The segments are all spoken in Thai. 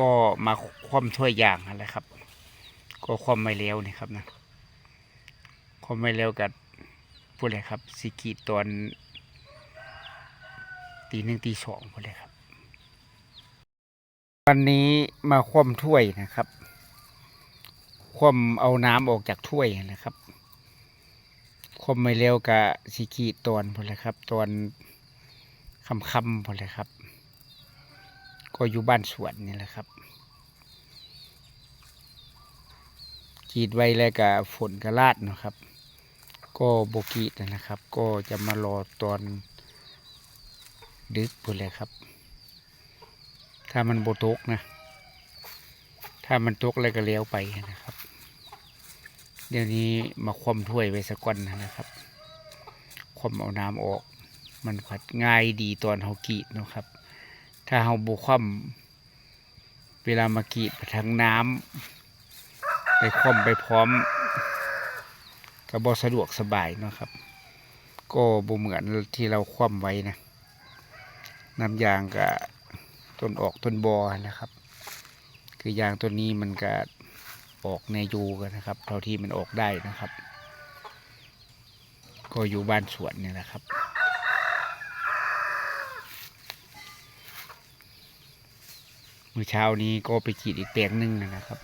ก็มาคว่ำถ้วยอย่างนั่นแหละครับ ก็คว่ำไม่เลี้ยวนี่ครับนะคว่ำไม่เลี้ยวกับพูดเลยครับสิกีตอนตีหนึ่งตีสองพูดเลยครับ วันนี้มาคว่ำถ้วยนะครับคว่ำเอาน้ำออกจากถ้วยนะครับคว่ำไม่เร็วกับสิกีตอนพูดเลยครับ ตอนคำคำๆพูดเลยครับ ก็อยู่บ้านสวนนี่แหละครับกีดไว้แล้วก็ฝนกระลาดนะครับ ก็โบกีดนะครับ ก็จะมารอตอนดึกพูดเลยครับ ถ้ามันโบตกนะ ถ้ามันตกแล้วก็เลี้ยวไปนะครับ เดี๋ยวนี้มาคว่ำถ้วยไว้สักก่อนนะครับคว่ำเอาน้ำออก มันผัดง่ายดีตอนเฮากีดนะครับ ถ้าเฮาบุคว่ำเวลามากรีดทางน้ำไปคว่ำไปพร้อมก็บ่สะดวกสบายเนาะครับ ก็บ่เหมือนที่เราคว่ำไว้นะน้ำยางกับต้นออกต้นบอนะครับ คือยางตัวนี้มันก็ออกในยูกันนะครับ เท่าที่มันออกได้นะครับ ก็อยู่บ้านสวนเนี่ยนะครับ มื่อเช้านี้ก็ไปกีดอีกแปลงหนึ่งนะครับ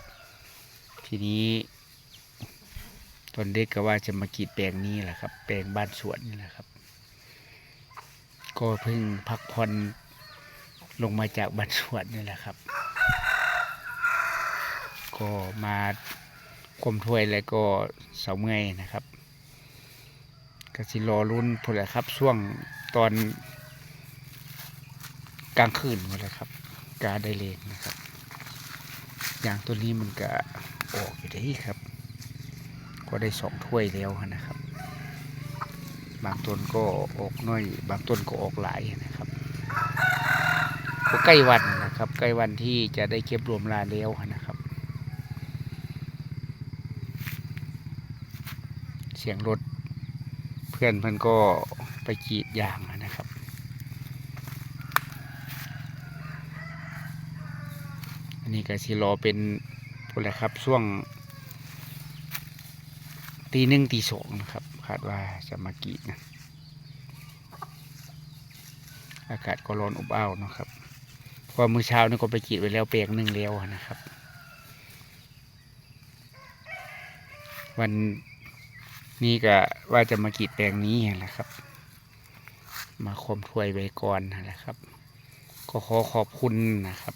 ทีนี้ตอนเด็กก็ว่าจะมากีดแปลงนี้แหละครับ แปลงบ้านสวนนี่แหละครับ ก็เพิ่งพักผ่อนลงมาจากบ้านสวนนี่แหละครับ ก็มาคมถ้วยแล้วก็เสาเมื่อยนะครับก็สิรอรุ่นพอแหละครับ ช่วงตอนกลางคืนหมดเลยครับ กาได้เลนนะครับ อย่างตัวนี้มันก็ออกอยู่ได้ครับ ก็ได้สองถ้วยแล้วนะครับ บางต้นก็ออกน้อย บางต้นก็ออกหลายนะครับ ก็ใกล้วันนะครับ ใกล้วันที่จะได้เก็บรวมลาแล้วนะครับ เสียงรถเพื่อนเพื่อนก็ไปกรีดยางนะครับ นนี้ก็สิรอเป็นพูดแหละครับช่วงตีหนึ่งตีสองนะครับคาดว่าจะมากีดนะอากาศก็ร้อนอบอ้าวนะครับพอมื้อเช้านี่ก็ไปกีดไว้แล้วเปียงหนึ่งแล้วนะครับ วันนี้ก็ว่าจะมากีดแปลงนี้แหละครับ มาคมถ้วยไว้ก่อนนะครับ ก็ขอขอบคุณนะครับ